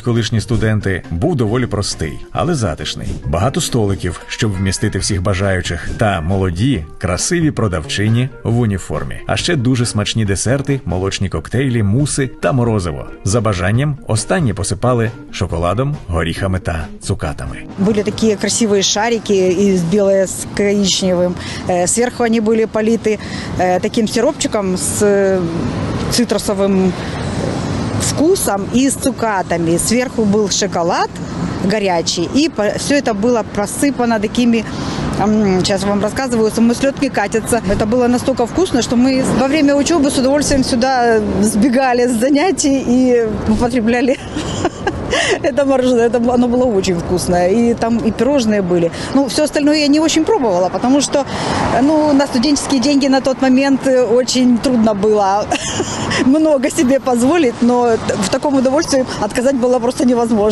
Колишні студенти був доволі простий, але затишний. Багато столиків, щоб вмістити всіх бажаючих, та молоді, красиві продавчині в уніформі. А ще дуже смачні десерти, молочні коктейлі, муси та морозиво. За бажанням останні посипали шоколадом, горіхами та цукатами. Были такие красивые шарики из белое с коричневым. Э, Сверху они были политы э, таким сиропчиком с э, цитрусовым вкусом и с цукатами. Сверху был шоколад горячий, и все это было просыпано такими м, Сейчас вам рассказываю, самослетки катятся. Это было настолько вкусно, что мы во время учебы с удовольствием сюда сбегали с занятий и употребляли это мороженое, это, было- оно было очень вкусное. И там и пирожные были. Ну, все остальное я не очень пробовала, потому что ну, на студенческие деньги на тот момент э, очень трудно было много себе позволить, но т- в таком удовольствии отказать было просто невозможно.